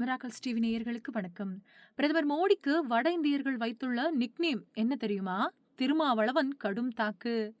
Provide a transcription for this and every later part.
Miracles TV நேயர்களுக்கு வணக்கம். பிரதமர் மோடிக்கு வட இந்தியர்கள் வைத்துள்ள நிக்நேம் என்ன தெரியுமா? திருமாவளவன் கடும் தாக்கு.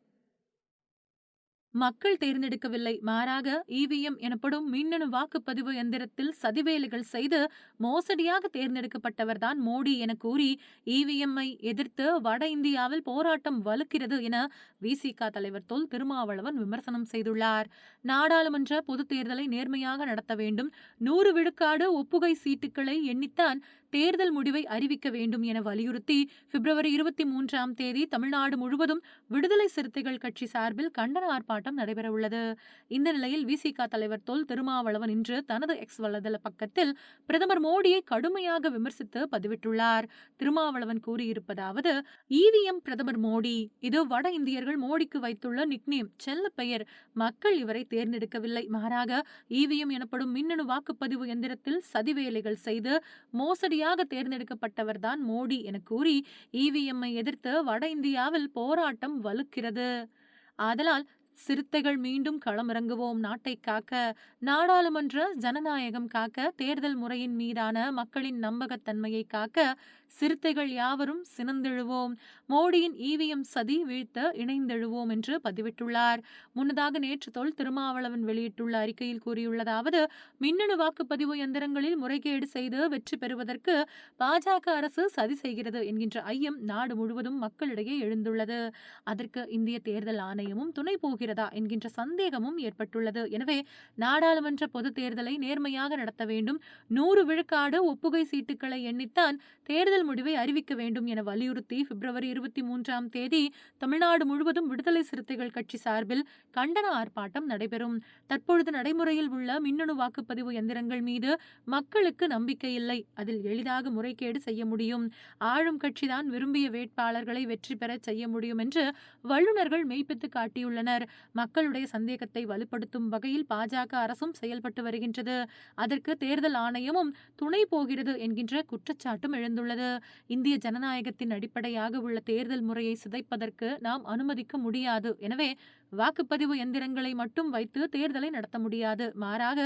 மக்கள் தேர்ந்தெடுக்கவில்லை. மாறாக இவிஎம் எனப்படும் மின்னணு வாக்குப்பதிவு எந்திரத்தில் சதிவேலைகள் செய்து மோசடியாக தேர்ந்தெடுக்கப்பட்டவர்தான் மோடி என கூறி இவிஎம்ஐ எதிர்த்து வட இந்தியாவில் போராட்டம் வலுக்கிறது என விசிக தலைவர் தொல் திருமாவளவன் விமர்சனம் செய்துள்ளார். நாடாளுமன்ற பொதுத் தேர்தலை நேர்மையாக நடத்த வேண்டும். நூறு விழுக்காடு ஒப்புகை சீட்டுகளை எண்ணித்தான் தேர்தல் முடிவை அறிவிக்க வேண்டும் என வலியுறுத்தி பிப்ரவரி இருபத்தி மூன்றாம் தேதி தமிழ்நாடு முழுவதும் விடுதலை சிறுத்தைகள் கட்சி சார்பில் கண்டன ஆர்ப்பாட்டம் நடைபெறவுள்ளது. இந்த நிலையில் விசிக தலைவர் தொல் திருமாவளவன் இன்று தனது எக்ஸ் வலைதள பக்கத்தில் பிரதமர் மோடியை கடுமையாக விமர்சித்து பதிவிட்டுள்ளார். திருமாவளவன் கூறியிருப்பதாவது இவிஎம் பிரதமர் மோடி இது வட இந்தியர்கள் மோடிக்கு வைத்துள்ள நிக்னேம் செல்ல பெயர். மக்கள் இவரை தேர்ந்தெடுக்கவில்லை. மாறாக இவிஎம் எனப்படும் மின்னணு வாக்குப்பதிவு எந்திரத்தில் சதிவேலைகள் செய்து மோசடி மோசடியாக தேர்ந்தெடுக்கப்பட்டவர்தான் மோடி என கூறி இவிஎம்ஐ எதிர்த்து வட இந்தியாவில் போராட்டம் வலுக்கிறது. ஆதலால் சிறுத்தைகள் மீண்டும் களமிறங்குவோம் நாட்டை காக்க நாடாளுமன்ற ஜனநாயகம் காக்க தேர்தல் முறையின் மீதான மக்களின் நம்பகத்தன்மையை காக்க சிறுத்தைகள் யாவரும் சினந்தெழுவோம். மோடியின் ஈவிஎம் சதி வீழ்த்த இணைந்தெழுவோம் என்று பதிவிட்டுள்ளார். முன்னதாக நேற்று தொல் திருமாவளவன் வெளியிட்டுள்ள அறிக்கையில் கூறியுள்ளதாவது மின்னணு வாக்குப்பதிவு எந்திரங்களில் முறைகேடு செய்து வெற்றி பெறுவதற்கு பாஜக அரசு சதி செய்கிறது என்கின்ற ஐயம் நாடு முழுவதும் மக்களிடையே எழுந்துள்ளது. அதற்கு இந்திய தேர்தல் ஆணையமும் துணை போகிறது. என்கின்ற சந்தேகமும் ஏற்பட்டுள்ளது. எனவே நாடாளுமன்ற பொது தேர்தலை நேர்மையாக நடத்த வேண்டும். நூறு விழுக்காடு ஒப்புகை சீட்டுகளை எண்ணித்தான் தேர்தல் முடிவை அறிவிக்க வேண்டும் என வலியுறுத்தி பிப்ரவரி இருபத்தி மூன்றாம் தேதி தமிழ்நாடு முழுவதும் விடுதலை சிறுத்தைகள் கட்சி சார்பில் கண்டன ஆர்ப்பாட்டம் நடைபெறும். தற்பொழுது நடைமுறையில் உள்ள மின்னணு வாக்குப்பதிவு எந்திரங்கள் மீது மக்களுக்கு நம்பிக்கை இல்லை. அதில் எளிதாக முறைகேடு செய்ய முடியும். ஆளும் கட்சிதான் விரும்பிய வேட்பாளர்களை வெற்றி பெற செய்ய முடியும் என்று வல்லுநர்கள் மெய்ப்பித்து காட்டியுள்ளனர். மக்களுடைய சந்தேகத்தை வலுப்படுத்தும் வகையில் பாஜக அரசும் செயல்பட்டு வருகின்றது. அதற்கு தேர்தல் ஆணையமும் துணை போகிறது என்கின்ற குற்றச்சாட்டும் எழுந்துள்ளது. இந்திய ஜனநாயகத்தின் அடிப்படையாக உள்ள தேர்தல் முறையை சிதைப்பதற்கு நாம் அனுமதிக்க முடியாது. எனவே வாக்குப்பதிவு எந்திரங்களை மட்டும் வைத்து தேர்தலை நடத்த முடியாது. மாறாக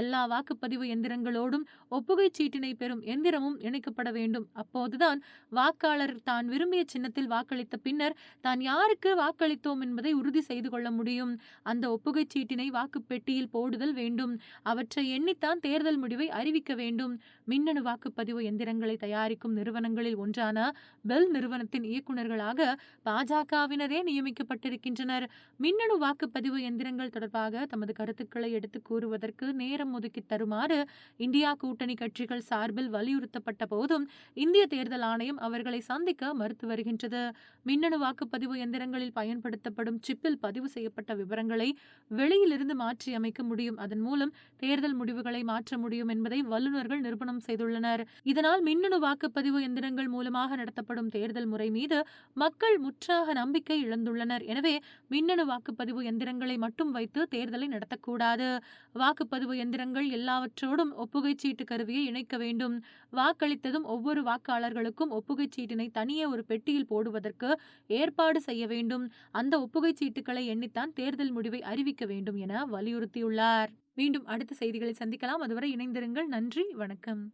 எல்லா வாக்குப்பதிவு எந்திரங்களோடும் ஒப்புகை சீட்டினை பெறும் எந்திரமும் இணைக்கப்பட வேண்டும். அப்போதுதான் வாக்காளர் தான் விரும்பிய சின்னத்தில் வாக்களித்த பின்னர் தான் யாருக்கு வாக்களித்தோம் என்பதை உறுதி செய்து கொள்ள முடியும். அந்த ஒப்புகைச் சீட்டினை வாக்குப்பெட்டியில் போடுதல் வேண்டும். அவற்றை எண்ணித்தான் தேர்தல் முடிவை அறிவிக்க வேண்டும். மின்னணு வாக்குப்பதிவு எந்திரங்களை தயாரிக்கும் நிறுவனங்களில் ஒன்றான பெல் நிறுவனத்தின் இயக்குநர்களாக பாஜகவினரே நியமிக்கப்பட்டிருக்கின்றனர். மின்னணு வாக்குப்பதிவு எந்திரங்கள் தொடர்பாக தமது கருத்துக்களை எடுத்து கூறுவதற்கு நேரம் ஒதுக்கி தருமாறு இந்தியா கூட்டணி கட்சிகள் சார்பில் வலியுறுத்தப்பட்ட போதும் இந்திய தேர்தல் ஆணையம் அவர்களை சந்திக்க மறுத்து வருகின்றது. மின்னணு வாக்குப்பதிவு எந்திரங்களில் பயன்படுத்தப்படும் சிப்பில் பதிவு செய்யப்பட்ட விவரங்களை வெளியிலிருந்து மாற்றி அமைக்க முடியும். அதன் மூலம் தேர்தல் முடிவுகளை மாற்ற முடியும் என்பதை வல்லுநர்கள் நிரூபணம் செய்துள்ளனர். இதனால் மின்னணு வாக்குப்பதிவு எந்திரங்கள் மூலமாக நடத்தப்படும் தேர்தல் முறை மீது மக்கள் முற்றாக நம்பிக்கை இழந்துள்ளனர். எனவே மின்னணு வாக்குப்பதிவு எந்திரங்களை மட்டும் வைத்து தேர்தலை நடத்தக்கூடாது. வாக்குப்பதிவு எந்திரங்கள் எல்லாவற்றோடும் ஒப்புகை சீட்டு கருவியை இணைக்க வேண்டும். வாக்களித்ததும் ஒவ்வொரு வாக்காளர்களுக்கும் ஒப்புகை சீட்டினை தனியே ஒரு பெட்டியில் போடுவதற்கு ஏற்பாடு செய்ய வேண்டும். அந்த ஒப்புகை சீட்டுகளை எண்ணி எண்ணித்தான் தேர்தல் முடிவை அறிவிக்க வேண்டும் என வலியுறுத்தியுள்ளார். மீண்டும் அடுத்த செய்திகளை சந்திக்கலாம். அதுவரை இணைந்திருங்கள். நன்றி. வணக்கம்.